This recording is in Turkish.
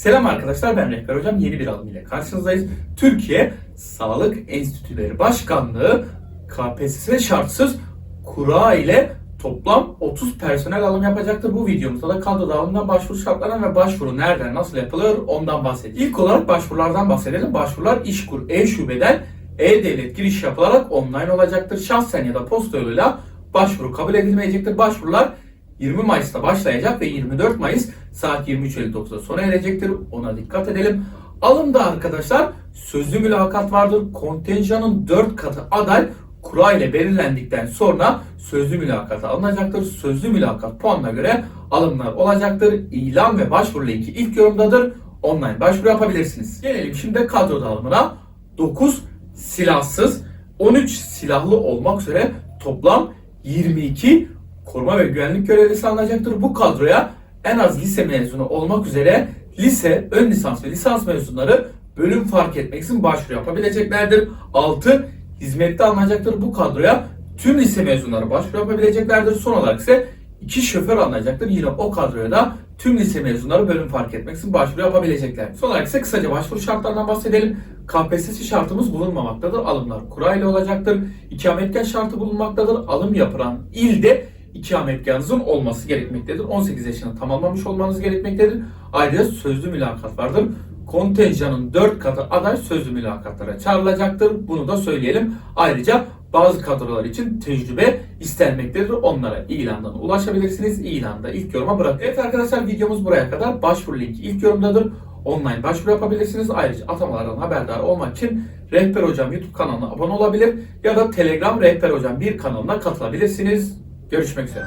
Selam arkadaşlar ben Rehber Hocam yeni bir alım ile karşınızdayız. Türkiye Sağlık Enstitüleri Başkanlığı KPSS şartsız kura ile toplam 30 personel alım yapacaktır. Bu videomuzda da kadro dağılımından başvuru şartlarından ve başvuru nereden nasıl yapılır ondan bahsedeceğiz. İlk olarak başvurulardan bahsedelim. Başvurular İşkur E-Şubeden E-Devlet giriş yapılarak online olacaktır. Şahsen ya da posta yoluyla başvuru kabul edilmeyecektir. Başvurular 20 Mayıs'ta başlayacak ve 24 Mayıs saat 23.59'da sona erecektir. Ona dikkat edelim. Alımda arkadaşlar sözlü mülakat vardır. Kontenjanın 4 katı aday kura ile belirlendikten sonra sözlü mülakata alınacaktır. Sözlü mülakat puanına göre alımlar olacaktır. İlan ve başvuru linki ilk yorumdadır. Online başvuru yapabilirsiniz. Gelelim şimdi kadro dağılımına. 9 silahsız, 13 silahlı olmak üzere toplam 22 koruma ve güvenlik görevlisi alınacaktır. Bu kadroya en az lise mezunu olmak üzere lise, ön lisans ve lisans mezunları bölüm fark etmeksizin başvuru yapabileceklerdir. 6 hizmette alınacaktır. Bu kadroya tüm lise mezunları başvuru yapabileceklerdir. Son olarak ise iki şoför alınacaktır. Yine o kadroya da tüm lise mezunları bölüm fark etmeksizin başvuru yapabilecekler. Son olarak ise kısaca başvuru şartlarından bahsedelim. KPSS şartımız bulunmamaktadır. Alımlar kura olacaktır. İkametgah şartı bulunmaktadır. Alım yapılan ilde ikametgahınızın olması gerekmektedir. 18 yaşını tamamlamış olmanız gerekmektedir. Ayrıca sözlü mülakat vardır. Kontenjanın 4 katı aday sözlü mülakatlara çağrılacaktır. Bunu da söyleyelim. Ayrıca bazı kadrolar için tecrübe istenmektedir. Onlara ilandan ulaşabilirsiniz. İlanda ilk yoruma bırakın. Evet arkadaşlar videomuz buraya kadar. Başvuru linki ilk yorumdadır. Online başvuru yapabilirsiniz. Ayrıca atamalardan haberdar olmak için Rehber Hocam YouTube kanalına abone olabilir ya da Telegram Rehber Hocam bir kanalına katılabilirsiniz. Görüşmek üzere.